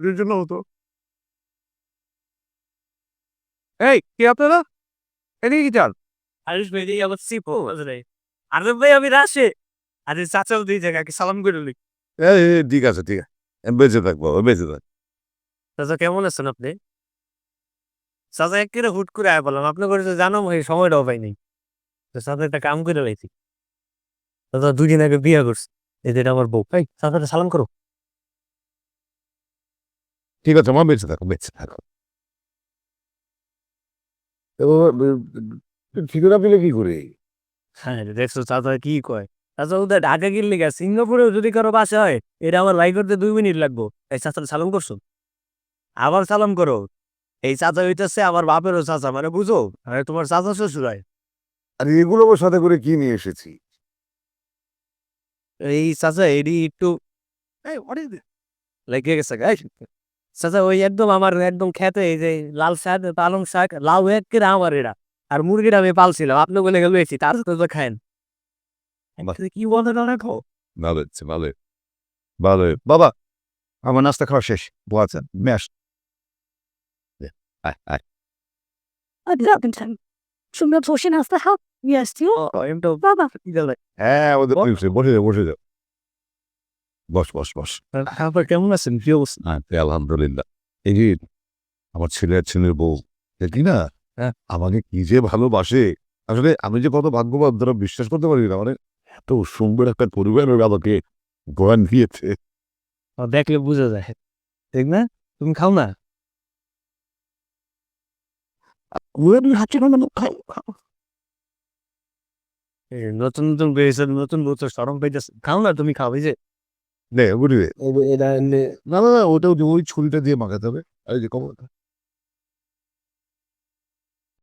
এর জন্য হতো। এই কি আপনারা? এদিকে কি চান? আয়ুষ ভাই দিয়ে আবার সিপো আরে ভাই আমি রাশে। আরে চাচাও দুই জায়গাকে সালাম করে লি এই, এই, ঠিক আছে ঠিক আছে। বেঁচে থাকব বেঁচে থাকব। চাচা কেমন আছেন আপনি? চাচা একেবারে হুট করে আয় বললাম। আপনি করে তো জানো ভাই সময়টাও পাই নাই। তো চাচা একটা কাম করে লাইছি। চাচা দুদিন আগে বিয়ে করছে। এদের আমার বউ। এই চাচাটা সালাম করো। ঠিক আছে আমার বেঁচে থাকো বেঁচে থাকো। ঠিকানা পেলে কি করে? হ্যাঁ দেখছ চাচা কি কয়? চাচা ওদের ঢাকা গেলে গা সিঙ্গাপুরেও যদি কারও বাসা হয় এটা আমার করতে দুই মিনিট লাগবো। এই সালাম করছ? আবার সালাম করো। এই চাচা হইতেছে আমার বাপেরও চাচা মানে বুঝো? আরে তোমার চাচা শ্বশুর হয় আর এগুলো সাথে করে কি নিয়ে এসেছি? এই চাচা এডি একটু? লেগে গেছে গাই চাচা ওই একদম আমার একদম খেতে এই যে লাল শাক পালং শাক লাউ এক করে আমার এটা আর মুরগিটা আমি পালছিলাম আপনি বলে গেল এসি তার সাথে তো খায়েন। কি বলতে না খাও ভালো হচ্ছে ভালো ভালো বাবা আমার নাস্তা খাওয়া শেষ। বোয়াছেন ম্যাশ আয় আয়। সুন্দর বসে নাস্তা খাও নিয়ে আসছি বাবা। হ্যাঁ বসে যাও বসে যাও। বস বস বস। আপনার কেমন আছেন? কি অবস্থা? হ্যাঁ আলহামদুলিল্লাহ। এই যে আমার ছেলে আর ছেলের বউ দেখি না? হ্যাঁ। আমাকে কি যে ভালোবাসে। আসলে আমি যে কত ভাগ্যবান তারা বিশ্বাস করতে পারি না। মানে এত সুন্দর একটা পরিবার আমাকে গোয়ান দিয়েছে। দেখলে বোঝা যায়। ঠিক না? তুমি খাও না? এই নতুন নতুন বেরিয়েছে নতুন নতুন সরম পেয়েছে খাও না তুমি খাও এই যে। নে বুঝলি এটা না। না না ওটা ওই- ছুরিটা দিয়ে মাখাতে হবে। আর যে কমল।